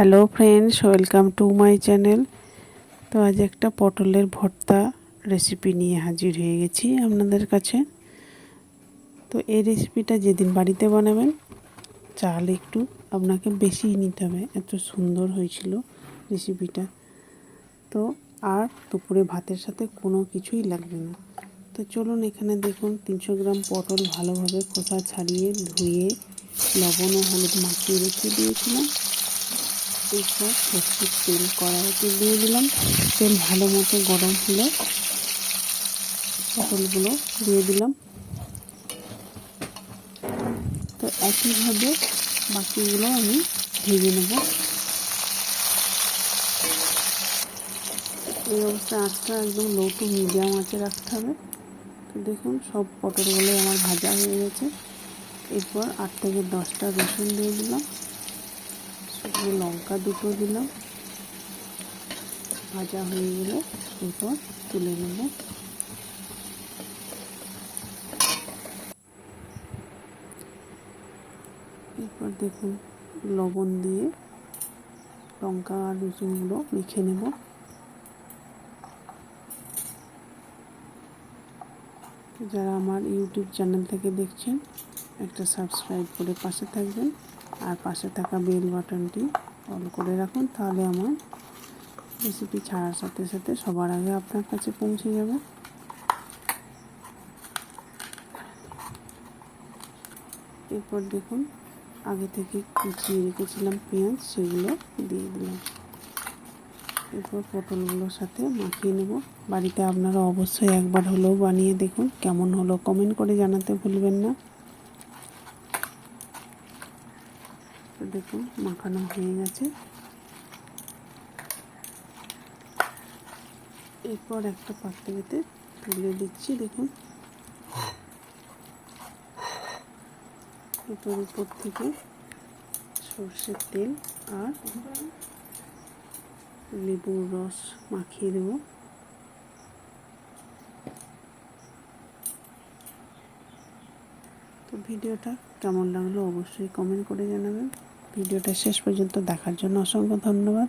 Hello friends welcome to my channel তো আজ একটা পটলের ভর্তা রেসিপি নিয়ে হাজির হয়ে গেছি আপনাদের কাছে। তো এই রেসিপিটা যেদিন বাড়িতে বানাবেন, চাল একটু আপনাকে বেশিই নিতে হবে। এত সুন্দর হয়েছিল রেসিপিটা তো আর দুপুরে ভাতের সাথে কোনো কিছুই লাগবে না। তো চলুন এখানে দেখুন, তিনশো গ্রাম পটল ভালোভাবে খোসা ছাড়িয়ে ধুয়ে লবণ ও হলুদ মাখিয়ে রেখে দিয়েছিলাম। এরপর সর্ষের তেল কড়াইতে দিয়ে দিলাম। তেল ভালো মতো গরম হলে পটলগুলো দিয়ে দিলাম। তো একইভাবে বাকিগুলো আমি ভেজে নেব। এই অবস্থায় আঁচটা একদম লো টু মিডিয়াম আঁচে রাখতে হবে। তো দেখুন, সব পটলগুলো আমার ভাজা হয়ে গেছে। এরপর আট থেকে দশটা রসুন দিয়ে দিলাম। শুকনো লঙ্কা দুটো দিলাম। ভাজা হয়ে গেলে এরপর তুলে নেব। এরপর দেখুন লবণ দিয়ে লঙ্কা আর রসুনগুলো মেখে নেব। যারা আমার ইউটিউব চ্যানেল থেকে দেখছেন, একটা সাবস্ক্রাইব করে পাশে থাকবেন। আর পাশে থাকা বেল বাটনটি অল করে রাখুন, তাহলে আমার রেসিপি ছাড়ার সাথে সাথে সবার আগে আপনার কাছে পৌঁছে যাবে। এরপর দেখুন, আগে থেকে কুচিয়ে রেখেছিলাম পেঁয়াজ, সেগুলো দিয়ে দিলাম। এরপর পটলগুলোর সাথে মাখিয়ে নেব। বাড়িতে আপনারা অবশ্যই একবার হলেও বানিয়ে দেখুন, কেমন হলো কমেন্ট করে জানাতে ভুলবেন না। তো দেখুন, মাখানো হয়ে গেছে। এরপর একটা পাত্রেতে তুলে দিচ্ছি, দেখুন। এরপর উপর থেকে সর্ষের তেল আর লেবুর রস মাখিয়ে দেবো। তো ভিডিওটা কেমন লাগল অবশ্যই কমেন্ট করে জানাবেন। ভিডিওটা শেষ পর্যন্ত দেখার জন্য অসংখ্য ধন্যবাদ।